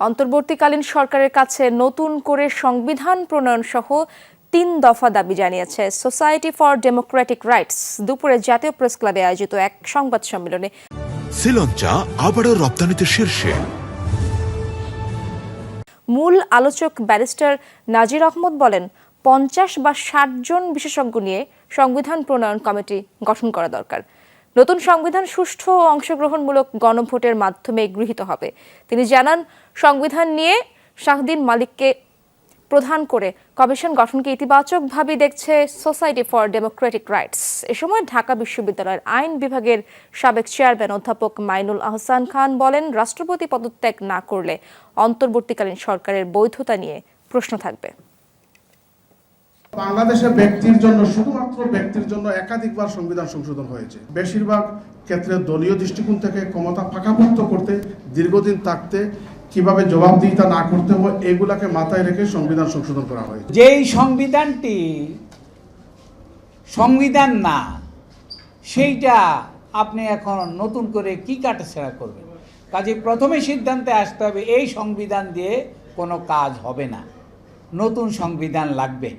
অন্তর্বর্তীকালীন সরকারের কাছে নতুন করে সংবিধান প্রণয়ন সহ তিন দফা দাবি জানিয়েছে সোসাইটি ফর ডেমোক্রেটিক রাইটস দুপুরে জাতীয় প্রেস ক্লাবে আয়োজিত এক সংবাদ সম্মেলনে। শ্রীলঞ্চা আবারও রপ্তানিতে শীর্ষে। মূল আলোচক ব্যারিস্টার নাজির আহমদ বলেন পঞ্চাশ বা ষাট জন বিশেষজ্ঞ নিয়ে সংবিধান প্রণয়ন কমিটি গঠন করা দরকার। নতুন সংবিধান সুষ্ঠু ও অংশগ্রহণমূলক গণভোটের মাধ্যমে গৃহীত হবে। তিনি জানান, সংবিধান নিয়ে শাহদিন মালিককে প্রধান করে কমিশন গঠনকে ইতিবাচকভাবে দেখছে সোসাইটি ফর ডেমোক্রেটিক রাইটস। এ সময় ঢাকা বিশ্ববিদ্যালয়ের আইন বিভাগের সাবেক চেয়ারম্যান অধ্যাপক মাইনুল আহসান খান বলেন, রাষ্ট্রপতি পদত্যাগ না করলে অন্তর্বর্তীকালীন সরকারের বৈধতা নিয়ে প্রশ্ন থাকবে। বাংলাদেশে ব্যক্তির জন্য, শুধুমাত্র ব্যক্তির জন্য একাধিকবার সংবিধান সংশোধন হয়েছে। বেশিরভাগ ক্ষেত্রে দলীয় দৃষ্টিকোণ থেকে ক্ষমতা ফাঁকাভুক্ত করতে, দীর্ঘদিন থাকতে কীভাবে জবাবদিহিতা না করতে হবে এগুলাকে মাথায় রেখে সংবিধান সংশোধন করা হয়েছে। যেই সংবিধানটি সংবিধান না, সেইটা আপনি এখন নতুন করে কি কাটাছেড়া করবেন? কাজে প্রথমে সিদ্ধান্তে আসতে হবে, এই সংবিধান দিয়ে কোনো কাজ হবে না। নতুন সংবিধান লাগবে।